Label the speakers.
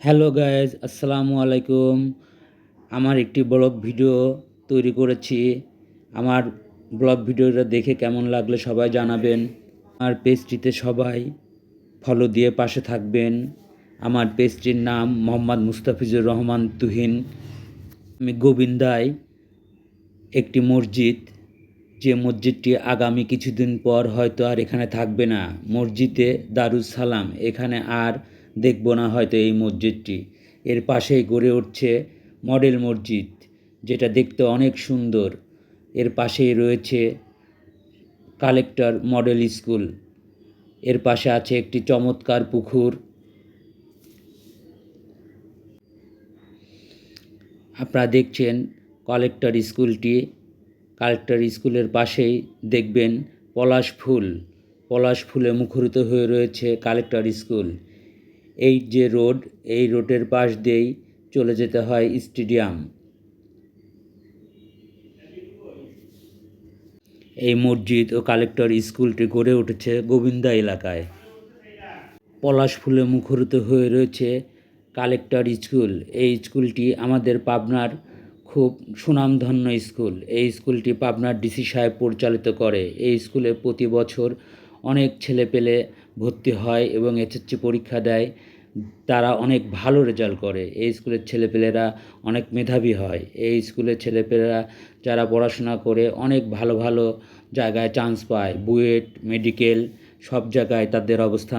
Speaker 1: Hello guys, আসসালামু আলাইকুম। আমার একটি ব্লগ ভিডিও তৈরি করেছি। আমার ব্লগ ভিডিওটা দেখে কেমন লাগলে সবাই জানাবেন। আমার পেজটিতে সবাই ফলো দিয়ে পাশে থাকবেন। আমার পেজটির নাম মোহাম্মদ মুস্তাফিজুর রহমান তুহিন। আমি গোবিন্দায় একটি মসজিদ। যে মসজিদটি আগামী কিছুদিন পর হয়তো আর এখানে থাকবে না। মসজিদে দারুস সালাম। এখানে আর দেখব না হয়তো এই মসজিদটি। এর পাশেই গড়ে উঠছে মডেল মসজিদ, যেটা দেখতে অনেক সুন্দর। এর পাশেই রয়েছে কালেক্টর মডেল স্কুল। এর পাশে আছে একটি চমৎকার পুকুর। আপনারা দেখছেন কালেক্টর স্কুলটি। কালেক্টর স্কুলের পাশেই দেখবেন পলাশ ফুল। পলাশ ফুলে মুখরিত হয়ে রয়েছে কালেক্টর স্কুল। এই যে রোড, এই রোডের পাশ দিয়েই চলে যেতে হয় স্টেডিয়াম। এই মসজিদ ও কালেক্টর স্কুলটি গড়ে উঠেছে গোবিন্দা এলাকায়। পলাশ ফুলে মুখরিত হয়ে রয়েছে কালেক্টর স্কুল। এই স্কুলটি আমাদের পাবনার খুব সুনামধন্য স্কুল। এই স্কুলটি পাবনার ডিসি সাহেব পরিচালিত করে। এই স্কুলে প্রতি বছর অনেক ছেলে পেলে ভর্তি হয় এবং এসএসসি পরীক্ষা দেয়, তারা অনেক ভালো রেজাল্ট করে। এই স্কুলের ছেলেপেলেরা অনেক মেধাবী হয়। এই স্কুলের ছেলেপেলেরা যারা পড়াশোনা করে অনেক ভালো ভালো জায়গায় চান্স পায়, বুয়েট মেডিকেল সব জায়গায় তাদের অবস্থান